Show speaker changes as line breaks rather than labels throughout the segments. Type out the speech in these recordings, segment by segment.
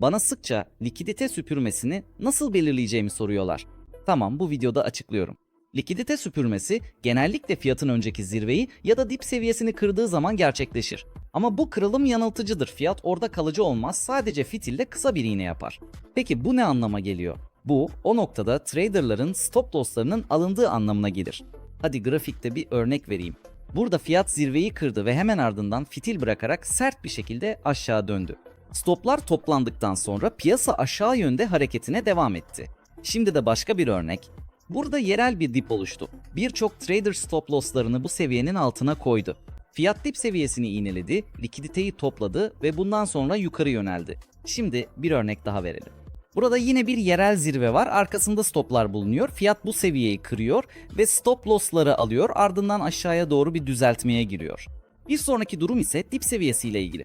Bana sıkça likidite süpürmesini nasıl belirleyeceğimi soruyorlar. Tamam bu videoda açıklıyorum. Likidite süpürmesi genellikle fiyatın önceki zirveyi ya da dip seviyesini kırdığı zaman gerçekleşir. Ama bu kırılım yanıltıcıdır. Fiyat orada kalıcı olmaz. Sadece fitilde kısa bir iğne yapar. Peki bu ne anlama geliyor? Bu o noktada traderların stop losslarının alındığı anlamına gelir. Hadi grafikte bir örnek vereyim. Burada fiyat zirveyi kırdı ve hemen ardından fitil bırakarak sert bir şekilde aşağı döndü. Stoplar toplandıktan sonra piyasa aşağı yönde hareketine devam etti. Şimdi de başka bir örnek. Burada yerel bir dip oluştu. Birçok trader stop losslarını bu seviyenin altına koydu. Fiyat dip seviyesini iğneledi, likiditeyi topladı ve bundan sonra yukarı yöneldi. Şimdi bir örnek daha verelim. Burada yine bir yerel zirve var. Arkasında stoplar bulunuyor. Fiyat bu seviyeyi kırıyor ve stop loss'ları alıyor. Ardından aşağıya doğru bir düzeltmeye giriyor. Bir sonraki durum ise dip seviyesiyle ilgili.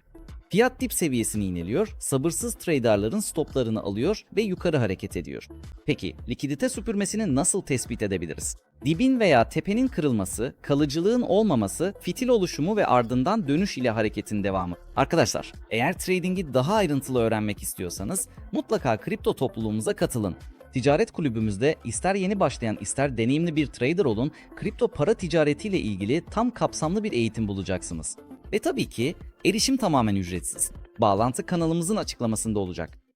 Fiyat dip seviyesini iğneliyor, sabırsız traderların stoplarını alıyor ve yukarı hareket ediyor. Peki likidite süpürmesini nasıl tespit edebiliriz? Dibin veya tepenin kırılması, kalıcılığın olmaması, fitil oluşumu ve ardından dönüş ile hareketin devamı. Arkadaşlar, eğer trading'i daha ayrıntılı öğrenmek istiyorsanız mutlaka kripto topluluğumuza katılın. Ticaret kulübümüzde ister yeni başlayan ister deneyimli bir trader olun, kripto para ticaretiyle ilgili tam kapsamlı bir eğitim bulacaksınız. Ve tabii ki erişim tamamen ücretsiz. Bağlantı kanalımızın açıklamasında olacak.